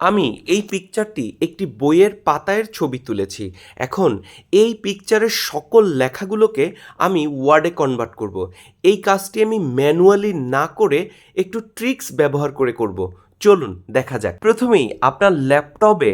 আমি এই পিকচারটি একটি বইয়ের পাতায়ের ছবি তুলেছি। এখন এই পিকচারের সকল লেখাগুলোকে আমি ওয়ার্ডে কনভার্ট করব। এই কাজটি আমি ম্যানুয়ালি না করে একটু ট্রিক্স ব্যবহার করে করব। চলুন দেখা যাক। প্রথমেই আপনার ল্যাপটপে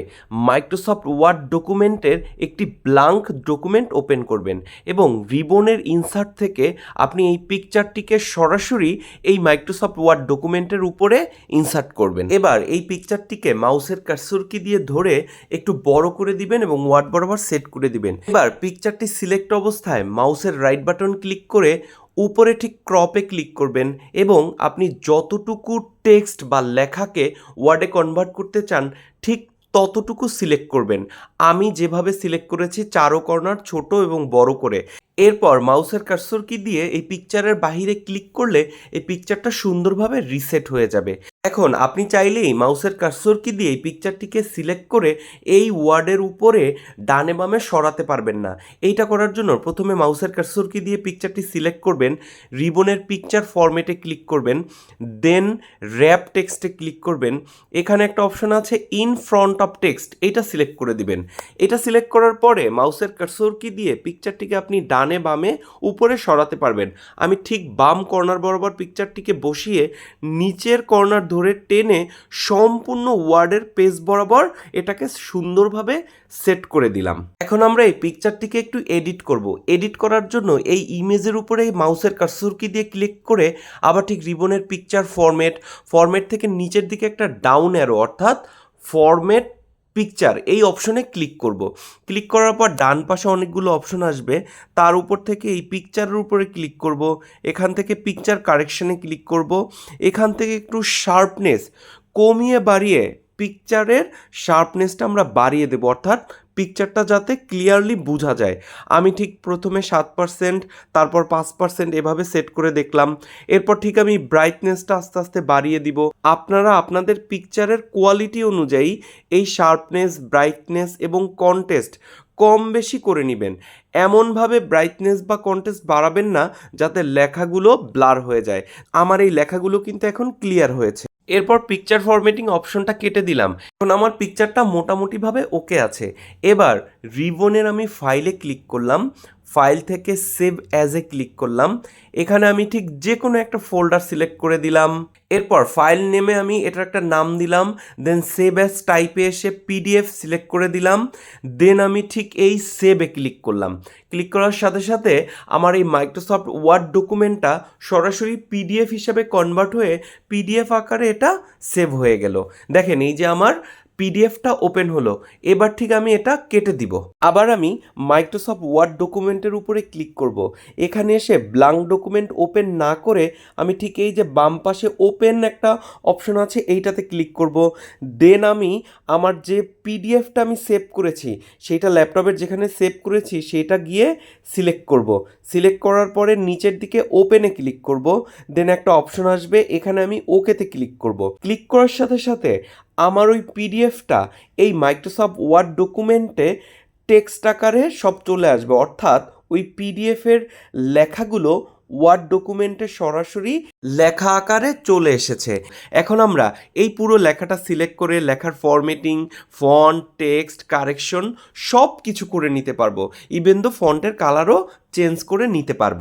মাইক্রোসফট ওয়ার্ড ডকুমেন্টের একটি ব্লাঙ্ক ডকুমেন্ট ওপেন করবেন এবং রিবনের ইনসার্ট থেকে আপনি এই পিকচারটিকে সরাসরি এই মাইক্রোসফট ওয়ার্ড ডকুমেন্টের উপরে ইনসার্ট করবেন। এবার এই পিকচারটিকে মাউসের কারসর কি দিয়ে ধরে একটু বড় করে দিবেন এবং ওয়ার্ড বরাবর সেট করে দিবেন। এবার পিকচারটি সিলেক্ট অবস্থায় মাউসের রাইট বাটন ক্লিক করে উপরে ঠিক ক্রপে ক্লিক করবেন এবং আপনি যতটুকু টেক্সট বা লেখাকে ওয়ার্ডে কনভার্ট করতে চান, ঠিক ততটুকু সিলেক্ট করবেন। আমি যেভাবে সিলেক্ট করেছি, চারো কর্নার ছোট এবং বড় করে। এরপর মাউসের কার্সর কি দিয়ে এই পিকচারের বাহিরে ক্লিক করলে এই পিকচারটা সুন্দরভাবে রিসেট হয়ে যাবে। এখন আপনি চাইলেই মাউসের কার্সর কি দিয়ে এই পিকচারটিকে সিলেক্ট করে এই ওয়ার্ডের উপরে ডানে বামে সরাতে পারবেন না। এইটা করার জন্য প্রথমে মাউসের কার্সর কি দিয়ে পিকচারটি সিলেক্ট করবেন রিবনের পিকচার ফরম্যাটে ক্লিক করবেন দেন র্যাপ টেক্সটে ক্লিক করবেন। এখানে একটা অপশন আছে ইন ফ্রন্ট অফ টেক্সট এটা সিলেক্ট করে দিবেন। এটা সিলেক্ট করার পরে মাউসের কার্সর কি দিয়ে পিকচারটিকে আপনি ডানে বামে উপরে সরাতে পারবেন। আমি ঠিক বাম কর্নার বরাবর পিকচারটিকে বসিয়ে নিচের কর্নার ধরে টেনে সম্পূর্ণ ওয়ার্ডের পেজ বরাবর এটাকে সুন্দরভাবে সেট করে দিলাম। এখন আমরা এই পিকচারটিকে একটু এডিট করব। এডিট করার জন্য এই ইমেজের উপরে মাউসের কার্সর কি দিয়ে ক্লিক করে আবার ঠিক রিবনের পিকচার ফরম্যাট ফরম্যাট থেকে নিচের দিকে একটা ডাউন অ্যারো অর্থাৎ ফরম্যাট পিকচার এই অপশনে ক্লিক করব। ক্লিক করার পর ডান পাশে অনেকগুলো অপশন আসবে। তার উপর থেকে এই পিকচারের উপরে ক্লিক করব। এখান থেকে পিকচার কারেকশানে ক্লিক করব। এখান থেকে একটু শার্পনেস কমিয়ে বাড়িয়ে পিকচারের শার্পনেসটা আমরা বাড়িয়ে দেবো। অর্থাৎ পিকচারটা যাতে ক্লিয়ারলি বোঝা যায়। আমি ঠিক প্রথমে সাত পার্সেন্ট তারপর পাঁচ পার্সেন্ট এভাবে সেট করে দেখলাম। এরপর ঠিক আমি ব্রাইটনেসটা আস্তে আস্তে বাড়িয়ে দিব। আপনারা আপনাদের পিকচারের কোয়ালিটি অনুযায়ী এই শার্পনেস ব্রাইটনেস এবং কন্টেস্ট কম বেশি করে নেবেন। এমনভাবে ব্রাইটনেস বা কন্টেস্ট বাড়াবেন না, যাতে লেখাগুলো ব্লার হয়ে যায়। আমার এই লেখাগুলো কিন্তু এখন ক্লিয়ার হয়েছে। এরপর পিকচার ফরম্যাটিং অপশনটা কেটে দিলাম। এখন আমার পিকচারটা মোটামুটিভাবে ওকে আছে। এবার রিবনের আমি ফাইলে ক্লিক করলাম। ফাইল থেকে সেভ অ্যাজ এ ক্লিক করলাম। এখানে আমি ঠিক যে কোনো একটা ফোল্ডার সিলেক্ট করে দিলাম। এরপর ফাইল নেমে আমি এটার একটা নাম দিলাম দেন সেভ অ্যাজ টাইপে এসে পিডিএফ সিলেক্ট করে দিলাম। দেন আমি ঠিক এই সেভে ক্লিক করলাম। ক্লিক করার সাথে সাথে আমার এই মাইক্রোসফট ওয়ার্ড ডকুমেন্টটা সরাসরি পিডিএফ হিসাবে কনভার্ট হয়ে পিডিএফ আকারে এটা সেভ হয়ে গেল। দেখেন এই যে আমার পিডিএফটা ওপেন হলো। এবার ঠিক আমি এটা কেটে দিব। আবার আমি মাইক্রোসফট ওয়ার্ড ডকুমেন্টের উপরে ক্লিক করব। এখানে এসে ব্লাঙ্ক ডকুমেন্ট ওপেন না করে আমি ঠিক এই যে বাম পাশে ওপেন একটা অপশন আছে, এইটাতে ক্লিক করব। দেন আমি আমার যে পিডিএফটা আমি সেভ করেছি, সেইটা ল্যাপটপের যেখানে সেভ করেছি সেটা গিয়ে সিলেক্ট করব। সিলেক্ট করার পরে নিচের দিকে ওপেনে ক্লিক করব। দেন একটা অপশন আসবে, এখানে আমি ওকেতে ক্লিক করব। ক্লিক করার সাথে সাথে আমার ওই পিডিএফটা এই মাইক্রোসফট ওয়ার্ড ডকুমেন্টে টেক্সট আকারে সব চলে আসবে। অর্থাৎ ওই পিডিএফের লেখাগুলো ওয়ার্ড ডকুমেন্টে সরাসরি লেখা আকারে চলে এসেছে। এখন আমরা এই পুরো লেখাটা সিলেক্ট করে লেখার ফরম্যাটিং ফন্ট টেক্সট কারেকশন সব কিছু করে নিতে পারব। ইভেন দো ফন্টের কালারও চেঞ্জ করে নিতে পারব।